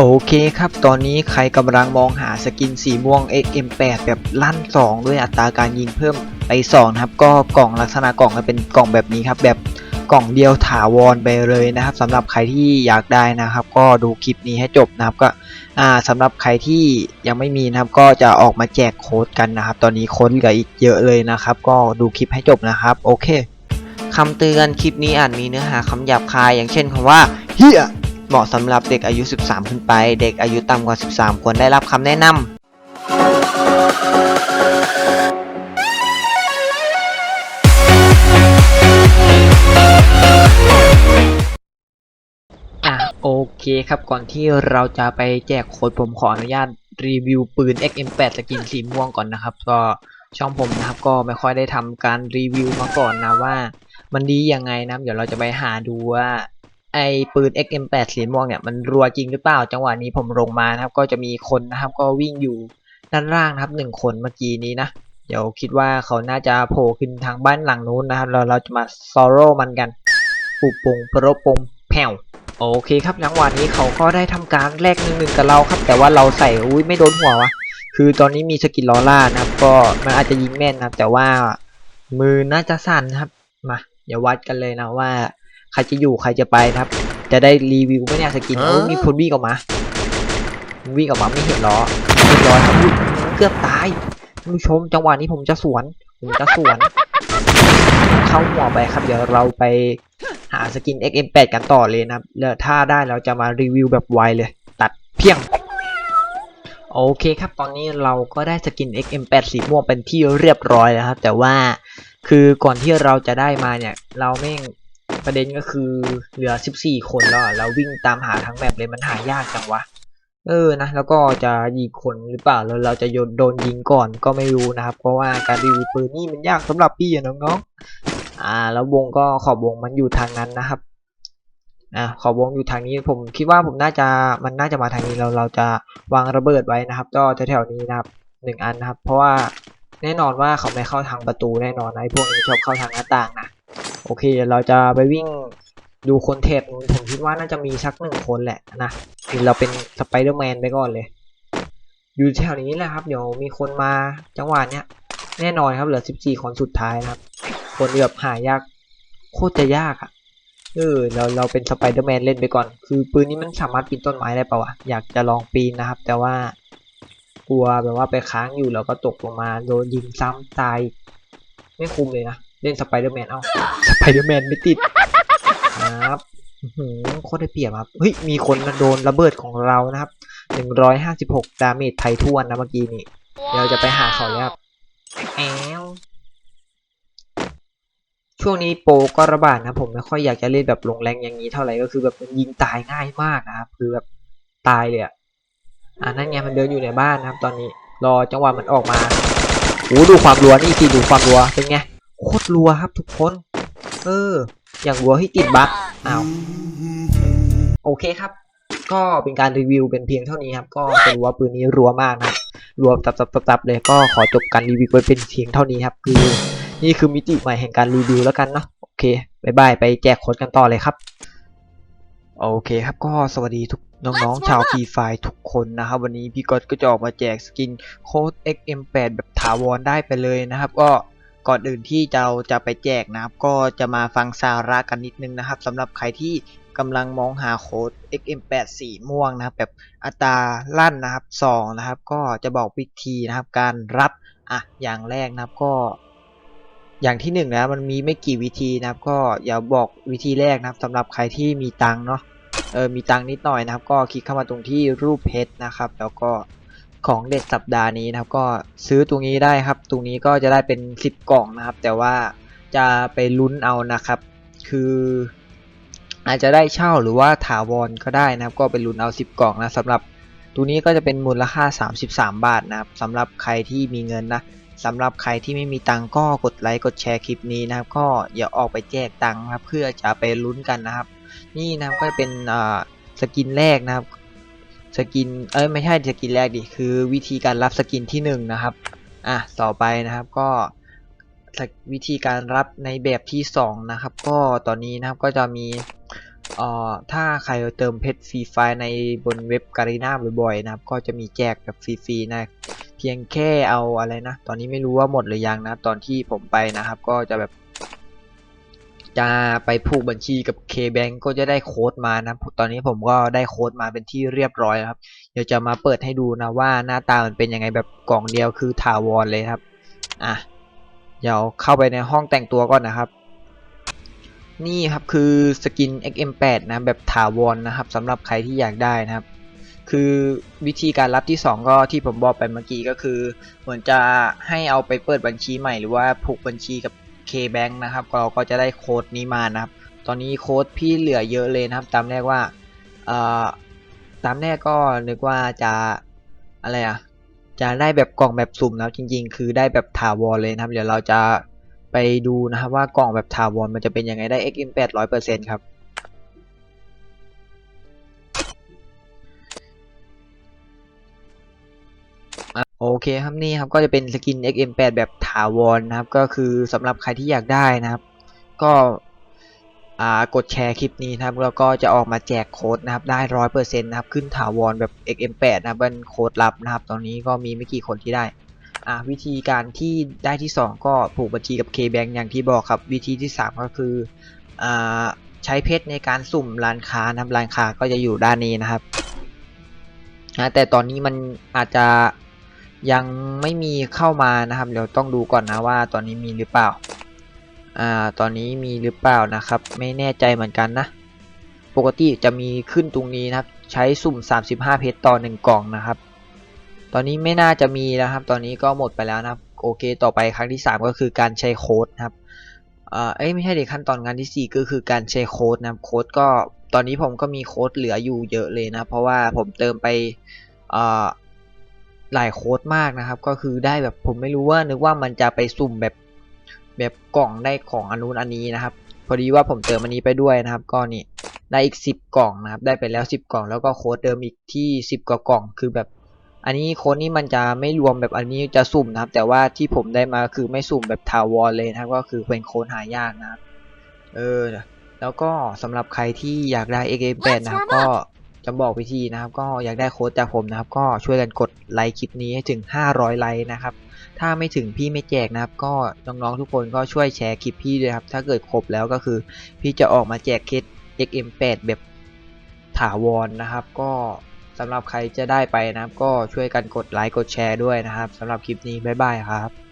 โอเคครับ ตอนนี้ใครกำลังมองหาสกินสีม่วง XM8 แบบลั่น 2 ด้วยอัตราการยิงเพิ่มไป2นะครับ ก็กล่องลักษณะกล่องก็เป็นกล่องแบบนี้ครับ แบบกล่องเดียวถาวรไปเลยนะครับสำหรับใครที่อยากได้นะครับ ก็ดูคลิปนี้ให้จบนะครับก็อ่าสำหรับใครที่ยังไม่มีนะครับ ก็จะออกมาแจกโค้ดกันนะครับ ตอนนี้ค้ดเหลืออีกเยอะเลยนะครับ ก็ดูคลิปให้จบนะครับ โอเคคำเตือนคลิปนี้อาจมีเนื้อหาคำหยาบคาย อย่างเช่นคำว่าเฮีย เหมาะสำหรับเด็กอายุ 13 ขึ้นไป เด็กอายุต่ำกว่า 13 ควรได้รับคำแนะนำอะโอเคครับก่อนที่เราจะไปแจกโค้ดผมขออนุญาตรีวิวปืน XM8 สกินสีม่วงก่อนนะครับ ก็ช่องผมนะครับก็ไม่ค่อยได้ทำการรีวิวมาก่อนนะว่า มันดียังไงนะเดี๋ยวเราจะไปหาดูว่า ไอปืน XM8 สีม่วงเนี่ยมันรัวจริงหรือเปล่าจังหวะนี้ผมลงมานะครับ ก็จะมีคนนะครับ ก็วิ่งอยู่ด้านล่างนะครับหนึ่งคนเมื่อกี้นี้นะเดี๋ยวคิดว่าเขาน่าจะโผล่ขึ้นทางบ้านหลังนู้นนะครับ เราเราจะมาซอโร่มันกันปุบปงปรปงแผ่วโอเคครับจังหวะนี้เขาก็ได้ทำการแลกหนึ่งหนึ่งกับเราครับ แต่ว่าเราใส่อุ้ยไม่โดนหัววะคือตอนนี้มีสกินลอล่านะครับ ก็มันอาจจะยิงแม่นนะครับ แต่ว่ามือน่าจะสั่นครับมาเดี๋ยววัดกันเลยนะว่า ใครจะอยู่ใครจะไปนะครับ จะได้รีวิวไหมเนี่ยสกินโอ้ยมีคนวิ่งออกมา วิ่งออกมาไม่เห็นล้อเรียบร้อยครับอุ๊ยเกือบตายท่านผู้ชมจังหวะนี้ผมจะสวน ผมจะสวน เข้าหัวไปครับ เดี๋ยวเราไปหาสกิน XM8 กันต่อเลยนะครับแล้วถ้าได้เราจะมารีวิวแบบไวเลย ตัดเพียง โอเคครับ ตอนนี้เราก็ได้สกิน XM8 สีม่วงเป็นที่เรียบร้อยแล้วครับ แต่ว่าคือก่อนที่เราจะได้มาเนี่ย เราแม่ง ประเด็นก็คือเหลือ 14 คนแล้วเราวิ่งตามหาทั้งแบบเลยมันหายากจังวะ เออนะ แล้วก็จะยิงคนหรือเปล่าแล้วเราจะโยนโดนยิงก่อนก็ไม่รู้นะครับ เพราะว่าการรีวิวปืนนี่มันยากสำหรับพี่อะน้องๆอ่า แล้ววงก็ขอบวงมันอยู่ทางนั้นนะครับอ่าขอบวงอยู่ทางนี้ผมคิดว่าผมน่าจะมันน่าจะมาทางนี้เราเราจะวางระเบิดไว้นะครับก็แถวๆนี้นะครับหนึ่งอันนะครับ เพราะว่าแน่นอนว่าเขาไม่เข้าทางประตูแน่นอนไอ้พวกนี้ชอบเข้าทางหน้าต่างนะ โอเคเดี๋ยวเราจะไปวิ่งดูคนเทปผมคิดว่าน่าจะมีสักหนึ่งคนแหละนะคือเราเป็นสไปเดอร์แมนไปก่อนเลย อยู่แถวนี้แหละครับ เดี๋ยวมีคนมาจังหวะเนี้ยแน่นอนครับเหลือ14คนสุดท้ายนะครับ คนแบบหายากโคตรจะยากอะเออเราเราเป็นสไปเดอร์แมนเล่นไปก่อน คือปืนนี้มันสามารถปีนต้นไม้ได้ปะวะอยากจะลองปีนนะครับ แต่ว่ากลัวแบบว่าไปค้างอยู่แล้วก็ตกลงมาโดนยิงซ้ำตายไม่คุ้มเลยนะ เล่นสไปเดอร์แมนเอ้าสไปเดอร์แมนไม่ติดครับอื้อหือโคตรได้เปรียบครับเฮ้ยมีคนมาโดนระเบิดของเรานะครับ156ดาเมจไทยทวนนะเมื่อกี้นี้เดี๋ยวเราจะไปหาเขาแล้วครับแอลช่วงนี้โปรก็ระบาดนะผมไม่ค่อยอยากจะเล่นแบบลงแรงอย่างนี้เท่าไหร่ก็คือแบบมันยิงตายง่ายมากนะครับคือแบบตายเลยอะอ่านั่นไงมันเดินอยู่ในบ้านนะครับ ตอนนี้รอจังหวะมันออกมาโอ้ดูความรัวนี่สิดูความรัวเป็นไง โคตรรัวครับทุกคน เออ อย่างรัวให้ติดบั๊กอ้าวโอเคครับ ก็เป็นการรีวิวเป็นเพียงเท่านี้ครับ ก็จะรู้ว่าปืนนี้รัวมากนะครับรัวตับตับตับตับเลยก็ขอจบการรีวิวไว้เป็นเพียงเท่านี้ครับ คือ นี่คือมิติใหม่แห่งการรีวิวแล้วกันเนาะโอเคบายบายไปแจกโค้ดกันต่อเลยครับ โอเคครับก็สวัสดีทุกน้องๆชาว Free Fire ทุกคนนะครับ วันนี้พี่ก๊อตก็จะออกมาแจกสกินโค้ด XM8 แบบถาวรได้ไปเลยนะครับ ก็ ก่อนอื่นที่เราจะไปแจกนะครับ ก็จะมาฟังสาระกันนิดนึงนะครับสำหรับใครที่กำลังมองหาโค้ด XM8 สีม่วงนะครับ แบบอัตราลั่นนะครับ2นะครับ ก็จะบอกวิธีนะครับการรับอะอย่างแรกนะครับก็ อย่างที่หนึ่งนะมันมีไม่กี่วิธีนะครับ ก็อย่าบอกวิธีแรกนะครับสำหรับใครที่มีตังค์เนาะเออมีตังนิดหน่อยนะครับ ก็คลิกเข้ามาตรงที่รูปเพชรนะครับ แล้วก็ ของเด็ดสัปดาห์นี้นะครับ ก็ซื้อตรงนี้ได้ครับ ตรงนี้ก็จะได้เป็น 10 กล่องนะครับ แต่ว่าจะไปลุ้นเอานะครับ คืออาจจะได้เช่าหรือว่าถาวรก็ได้นะครับ ก็ไปลุ้นเอา 10 กล่องนะสำหรับตัวนี้ก็จะเป็นมูลค่า 33 บาทนะครับสำหรับใครที่มีเงินนะสำหรับใครที่ไม่มีตังก็กดไลค์กดแชร์คลิปนี้นะครับ ก็อย่าออกไปแจกตังค์นะครับ เพื่อจะไปลุ้นกันนะครับ นี่นะครับก็เป็นสกินแรกนะครับ สกินเอ้ยไม่ใช่สกินแรกดิคือวิธีการรับสกินที่หนึ่งนะครับอะต่อไปนะครับก็วิธีการรับในแบบที่สองนะครับ ก็ตอนนี้นะครับก็จะมีเอ่อถ้าใครเติมเพชรฟรีไฟในบนเว็บการีนาบ่อยๆนะครับ ก็จะมีแจกแบบฟรีๆนะเพียงแค่เอาอะไรนะ ตอนนี้ไม่รู้ว่าหมดหรือยังนะตอนที่ผมไปนะครับ ก็จะแบบ จะไปผูกบัญชีกับ KBank ก็จะได้โค้ดมานะ ตอนนี้ผมก็ได้โค้ดมาเป็นที่เรียบร้อยครับ เดี๋ยวจะมาเปิดให้ดูนะว่าหน้าตามันเป็นยังไงแบบกล่องเดียวคือถาวรเลยครับ อะ เดี๋ยวเข้าไปในห้องแต่งตัวก่อนนะครับ นี่ครับคือสกิน XM8 นะแบบถาวรนะครับสำหรับใครที่อยากได้นะครับ คือวิธีการรับที่ 2 ก็ที่ผมบอกไปเมื่อกี้ก็คือ เหมือนจะให้เอาไปเปิดบัญชีใหม่หรือว่าผูกบัญชีกับ KBank นะครับ เราก็จะได้โค้ดนี้มานะครับ ตอนนี้โค้ดพี่เหลือเยอะเลยนะครับ ตามแรกว่าตามแรกก็นึกว่าจะอะไรอะจะได้แบบกล่องแบบสุ่มนะครับ จริง ๆ คือได้แบบถาวรเลยนะครับ เดี๋ยวเราจะไปดูนะครับว่ากล่องแบบถาวรมันจะเป็นยังไงได้ XM8 100%ครับ อเคครับนี่ครับก็จะเป็นสกิน XM8 แบบถาวรนะครับก็คือสำหรับใครที่อยากได้นะครับ ก็กดแชร์คลิปนี้นะครับแล้วก็จะออกมาแจกโค้ดนะครับได้ร้อยเปอร์เซ็นต์นะครับขึ้นถาวรแบบ XM8 นะครับเป็นโค้ดลับนะครับ ตอนนี้ก็มีไม่กี่คนที่ได้วิธีการที่ได้ที่ 2 ก็ผูกบัญชีกับ KBank อย่างที่บอกครับ วิธีที่ 3 ก็คืออใช้เพชรในการสุ่มร้านค้านะครับร้านค้าก็จะอยู่ด้านนี้นะครับนะแต่ตอนนี้มันอาจจะ ยังไม่มีเข้ามานะครับ เดี๋ยวต้องดูก่อนนะว่าตอนนี้มีหรือเปล่า อ่า ตอนนี้มีหรือเปล่านะครับ ไม่แน่ใจเหมือนกันนะ ปกติจะมีขึ้นตรงนี้นะครับ ใช้สุ่ม 35 เพชรต่อ 1 กล่องนะครับ ตอนนี้ไม่น่าจะมีแล้วครับ ตอนนี้ก็หมดไปแล้วนะครับ โอเค ต่อไปครั้งที่ 3 ก็คือการใช้โค้ดนะครับเอ่อเอ้ยไม่ใช่เด็กขั้นตอนงานที่ 4 ก็คือการใช้โค้ดนะครับ โค้ดก็ตอนนี้ผมก็มีโค้ดเหลืออยู่เยอะเลยนะ เพราะว่าผมเติมไปอ่อ หลายโค้ดมากนะครับ ก็คือได้แบบผมไม่รู้ว่านึกว่ามันจะไปสุ่มแบบแบบกล่องได้ของอนนู้นอันนี้นะครับ พอดีว่าผมเติมอันนี้ไปด้วยนะครับ ก็นี่ได้อีก 10 กล่องนะครับ ได้ไปแล้ว 10 กล่อง แล้วก็โค้ดเดิมอีกที่ 10 กว่ากล่อง คือแบบ อันนี้โค้ดนี้มันจะไม่รวมแบบอันนี้จะสุ่มนะครับ แต่ว่าที่ผมได้มาคือไม่สุ่มแบบถาวรเลยนะครับ ก็คือเป็นโค้ดหายากนะครับ เออ แล้วก็สำหรับใครที่อยากได้ XM8 นะครับ ก็ จะบอกวิธีนะครับ ก็อยากได้โค้ดจากผมนะครับ ก็ช่วยกันกดไลค์คลิปนี้ให้ถึง 500 ไลค์นะครับ ถ้าไม่ถึงพี่ไม่แจกนะครับ ก็น้องๆทุกคนก็ช่วยแชร์คลิปพี่ด้วยครับ ถ้าเกิดครบแล้วก็คือ พี่จะออกมาแจกเคส XM8 แบบถาวรนะครับ ก็สำหรับใครจะได้ไปนะครับ ก็ช่วยกันกดไลค์กดแชร์ด้วยนะครับสำหรับคลิปนี้บ๊ายบายครับ